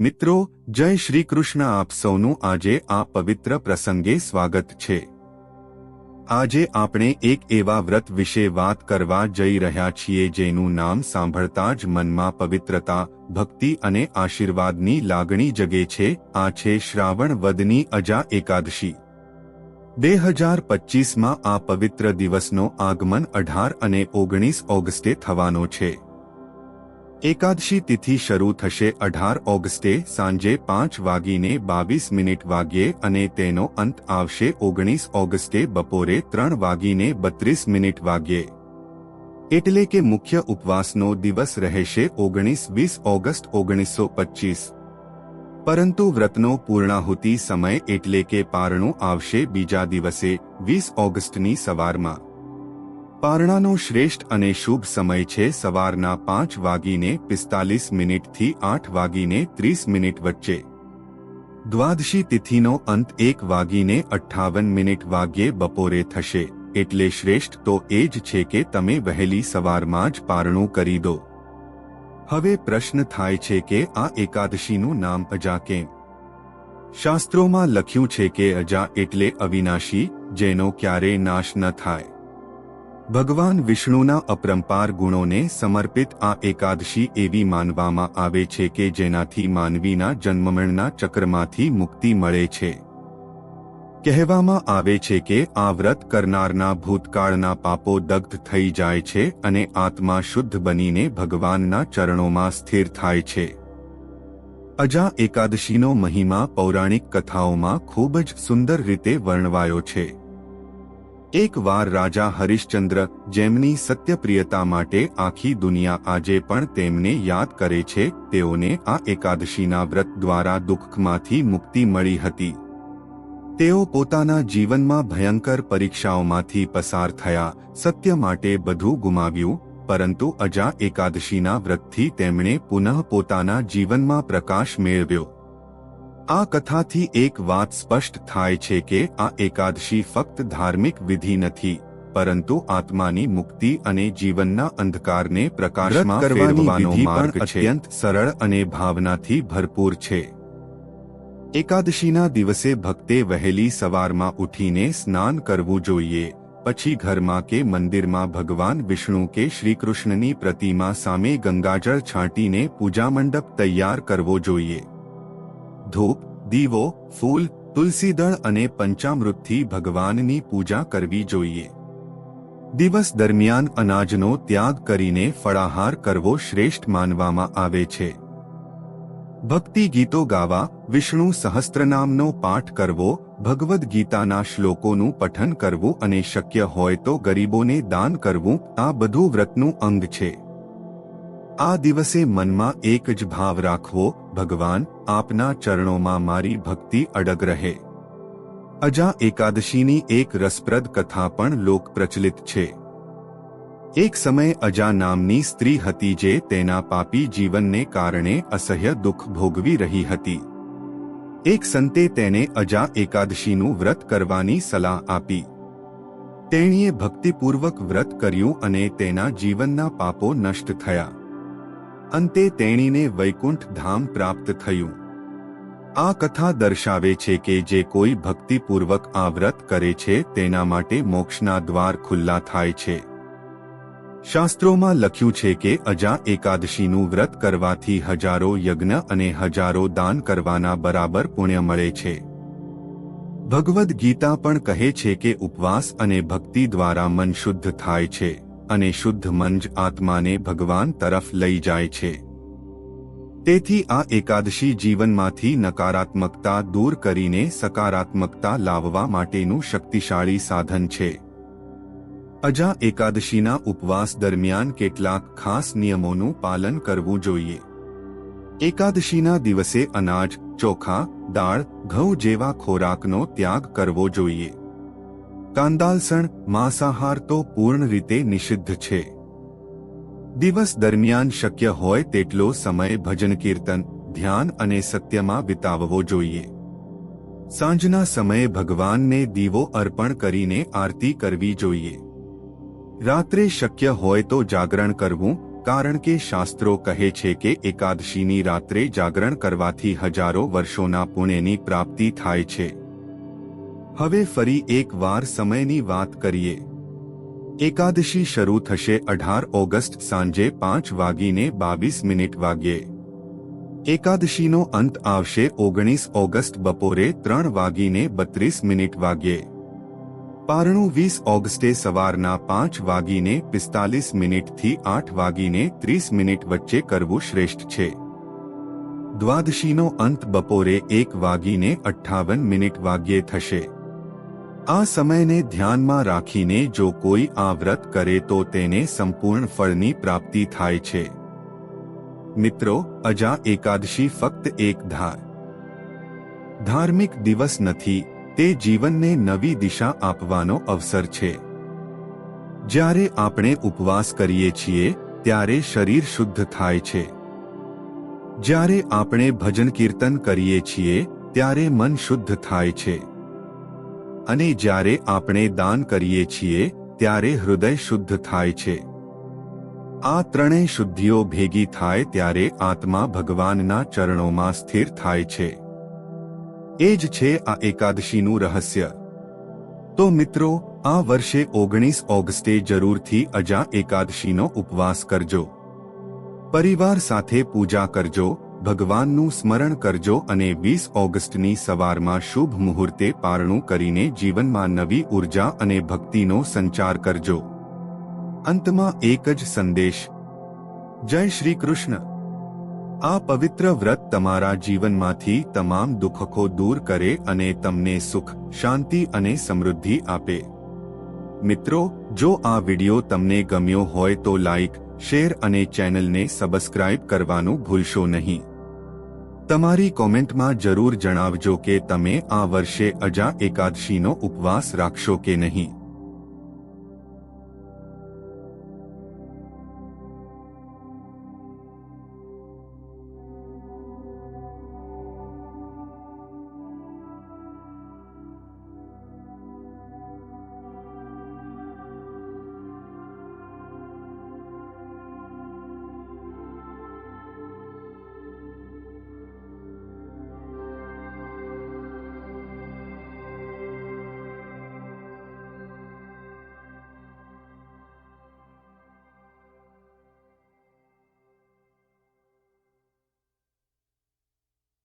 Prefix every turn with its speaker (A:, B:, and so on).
A: મિત્રો, જય શ્રી કૃષ્ણ આપ સૌનું આજે આ પવિત્ર પ્રસંગે સ્વાગત છે. આજે આપણે એક એવા વ્રત વિશે વાત કરવા જઈ રહ્યા છીએ જેનું નામ સાંભળતા જ મનમાં પવિત્રતા, ભક્તિ અને આશીર્વાદની લાગણી જગે છે. આ છે શ્રાવણ વદની અજા એકાદશી. બે હજાર પચીસમાં આ પવિત્ર દિવસનો આગમન અઢાર અને ઓગણીસ ઓગસ્ટે થવાનો છે. એકાદશી તિથિ શરૂ થશે અઢાર ઓગસ્ટે સાંજે પાંચ વાગીને બાવીસ મિનિટ વાગ્યે અને તેનો અંત આવશે ઓગણીસ ઓગસ્ટે બપોરે ત્રણ વાગીને બત્રીસ મિનિટ વાગ્યે. એટલે કે મુખ્ય ઉપવાસનો દિવસ રહેશે ઓગણીસ વીસ ઓગસ્ટ ઓગણીસો પચીસ. પરંતુ વ્રતનો પૂર્ણાહુતિ સમય એટલે કે પારણું આવશે બીજા દિવસે, વીસ ઓગસ્ટની સવારમાં. પારણાનો શ્રેષ્ઠ અને શુભ સમય છે સવારના પાંચ વાગીને પિસ્તાલીસ મિનિટથી આઠ વાગીને ત્રીસ મિનિટ વચ્ચે. દ્વાદશી તિથિનો અંત એક વાગીને અઠ્ઠાવન મિનિટ વાગ્યે બપોરે થશે, એટલે શ્રેષ્ઠ તો એ જ છે કે તમે વહેલી સવારમાં જ પારણું કરી દો. હવે પ્રશ્ન થાય છે કે આ એકાદશીનું નામ અજા કેમ? શાસ્ત્રોમાં લખ્યું છે કે અજા એટલે અવિનાશી, જેનો ક્યારેય નાશ ન થાય. ભગવાન વિષ્ણુના અપરંપાર ગુણોને સમર્પિત આ એકાદશી એવી માનવામાં આવે છે કે જેનાથી માનવીના જન્મમરણના ચક્રમાંથી મુક્તિ મળે છે. કહેવામાં આવે છે કે આ વ્રત કરનારના ભૂતકાળના પાપો દગ્ધ થઈ જાય છે અને આત્મા શુદ્ધ બનીને ભગવાનના ચરણોમાં સ્થિર થાય છે. અજા એકાદશીનો મહિમા પૌરાણિક કથાઓમાં ખૂબ જ સુંદર રીતે વર્ણવાયો છે. એક વાર રાજા હરિશ્ચંદ્ર જેમની સત્યપ્રિયતા માટે આખી દુનિયા આજે પણ તેમને યાદ કરે છે, તેઓને આ એકાદશીના વ્રત દ્વારા દુઃખમાંથી મુક્તિ મળી હતી. તેઓ પોતાના જીવનમાં ભયંકર પરીક્ષાઓમાંથી પસાર થયા, સત્ય માટે બધું ગુમાવ્યું, પરંતુ અજા એકાદશીના વ્રતથી તેમણે પુનઃ પોતાના જીવનમાં પ્રકાશ મેળવ્યો. આ કથાથી એક વાત સ્પષ્ટ થાય છે કે આ એકાદશી ફક્ત ધાર્મિક વિધિ નથી પરંતુ આત્માની મુક્તિ અને જીવનના અંધકારને પ્રકાશમાં ફેરવવાનો માર્ગ અત્યંત સરળ અને ભાવનાથી ભરપૂર છે. એકાદશીના દિવસે ભક્તે વહેલી સવારમાં ઉઠીને સ્નાન કરવું જોઈએ પછી ઘરમાં કે મંદિરમાં ભગવાન વિષ્ણુ કે શ્રીકૃષ્ણની પ્રતિમા સામે ગંગાજળ છાંટીને પૂજા મંડપ તૈયાર કરવો જોઈએ. ધૂપ, દીવો, ફૂલ, તુલસીદળ અને પંચામૃતથી ભગવાનની પૂજા કરવી જોઈએ. દિવસ દરમિયાન અનાજનો ત્યાગ કરીને ફળાહાર કરવો શ્રેષ્ઠ માનવામાં આવે છે. ભક્તિ ગીતો ગાવા, વિષ્ણુ સહસ્ત્રનામનો પાઠ કરવો, ભગવદ્ ગીતાના શ્લોકોનું પઠન કરવું અને શક્ય હોય તો ગરીબોને દાન કરવું, આ બધું વ્રતનું અંગ છે. આ દિવસે મનમાં એક જ ભાવ રાખવો ભગવાન, આપના ચરણોમાં મારી ભક્તિ અડગ રહે. અજા એકાદશીની એક રસપ્રદ કથા પણ લોક પ્રચલિત છે. એક સમયે અજા નામની સ્ત્રી હતી જે તેના પાપી જીવનને કારણે અસહ્ય દુઃખ ભોગવી રહી હતી. એક સંતે તેને અજા એકાદશીનું વ્રત કરવાની સલાહ આપી. તેણીએ ભક્તિપૂર્વક વ્રત કર્યું અને તેના જીવનના પાપો નષ્ટ થયા. અંતે તેણીને વૈકુંઠ ધામ પ્રાપ્ત થયું. આ કથા દર્શાવે છે કે જે કોઈ ભક્તિપૂર્વક આ વ્રત કરે છે તેના માટે મોક્ષના દ્વાર ખુલ્લા થાય છે. શાસ્ત્રોમાં લખ્યું છે કે અજા એકાદશીનું વ્રત કરવાથી હજારો યજ્ઞ અને હજારો દાન કરવાના બરાબર પુણ્ય મળે છે. ભગવદ્ ગીતા પણ કહે છે કે ઉપવાસ અને ભક્તિ દ્વારા મન શુદ્ધ થાય છે. અને શુદ્ધ મન જ આત્માને ભગવાન તરફ લઈ જાય છે. તેથી આ એકાદશી જીવનમાંથી નકારાત્મકતા દૂર કરીને સકારાત્મકતા લાવવા માટેનું શક્તિશાળી સાધન છે. અજા એકાદશીના ઉપવાસ દરમિયાન કેટલાક ખાસ નિયમોનું પાલન કરવું જોઈએ. એકાદશીના દિવસે અનાજ, ચોખા, દાળ, ઘઉં જેવા ખોરાકનો ત્યાગ કરવો જોઈએ. કાંદાલસણ માંસાહાર તો પૂર્ણ રીતે નિષિદ્ધ છે. દિવસ દરમિયાન શક્ય હોય તેટલો સમય ભજન કીર્તન, ધ્યાન અને સત્યમાં વિતાવવો જોઈએ. સાંજના સમયે ભગવાનને દીવો અર્પણ કરીને આરતી કરવી જોઈએ. રાત્રે શક્ય હોય તો જાગરણ કરવું, કારણ કે શાસ્ત્રો કહે છે કે એકાદશીની રાત્રે જાગરણ કરવાથી હજારો વર્ષોના પુણ્યની પ્રાપ્તિ થાય છે. હવે ફરી એક વાર સમયની વાત કરીએ. એકાદશી શરૂ થશે અઢાર ઓગસ્ટ સાંજે પાંચ વાગીને બાવીસ મિનિટ વાગ્યે. એકાદશીનો અંત આવશે ઓગણીસ ઓગસ્ટ બપોરે ત્રણ વાગીને બત્રીસ મિનિટ વાગ્યે. પારણું વીસ ઓગસ્ટે સવારના પાંચ વાગીને પિસ્તાલીસ મિનિટથી આઠ વાગીને ત્રીસ મિનિટ વચ્ચે કરવું શ્રેષ્ઠ છે. દ્વાદશીનો અંત બપોરે એક વાગીને અઠ્ઠાવન મિનિટ વાગ્યે થશે. આ સમયને ધ્યાનમાં રાખીને જો કોઈ આ વ્રત કરે તો તેને સંપૂર્ણ ફળની પ્રાપ્તિ થાય છે. મિત્રો, અજા એકાદશી ફક્ત એક ધાર. ધાર્મિક દિવસ નથી, તે જીવનને નવી દિશા આપવાનો અવસર છે. જ્યારે આપણે ઉપવાસ કરીએ છીએ, ત્યારે શરીર શુદ્ધ થાય છે. જ્યારે આપણે ભજન કીર્તન કરીએ છીએ, ત્યારે મન શુદ્ધ થાય છે. અને જ્યારે આપણે દાન કરીએ છીએ, ત્યારે હૃદય શુદ્ધ થાય છે. આ ત્રણેય શુદ્ધિઓ ભેગી થાય ત્યારે આત્મા ભગવાનના ચરણોમાં સ્થિર થાય છે. એ જ છે આ એકાદશીનું રહસ્ય. તો મિત્રો, આ વર્ષે ઓગણીસ ઓગસ્ટે જરૂરથી અજા એકાદશીનો ઉપવાસ કરજો. પરિવાર સાથે પૂજા કરજો ભગવાનનું સ્મરણ કરજો અને વીસ ઓગસ્ટની સવારમાં શુભ મુહૂર્તે પારણું કરીને જીવનમાં નવી ઊર્જા અને ભક્તિનો સંચાર કરજો. અંતમાં એક જ સંદેશ. જય શ્રી કૃષ્ણ. આ પવિત્ર વ્રત તમારા જીવનમાંથી તમામ દુઃખો દૂર કરે અને તમને સુખ, શાંતિ અને સમૃદ્ધિ આપે. મિત્રો, જો આ વિડિયો તમને ગમ્યો હોય તો લાઇક શેર અને ચેનલને સબસ્ક્રાઇબ કરવાનું ભૂલશો નહીં. તમારી કોમેન્ટમાં જરૂર જણાવજો કે તમે આ વર્ષે અજા એકાદશીનો ઉપવાસ રાખશો કે નહીં.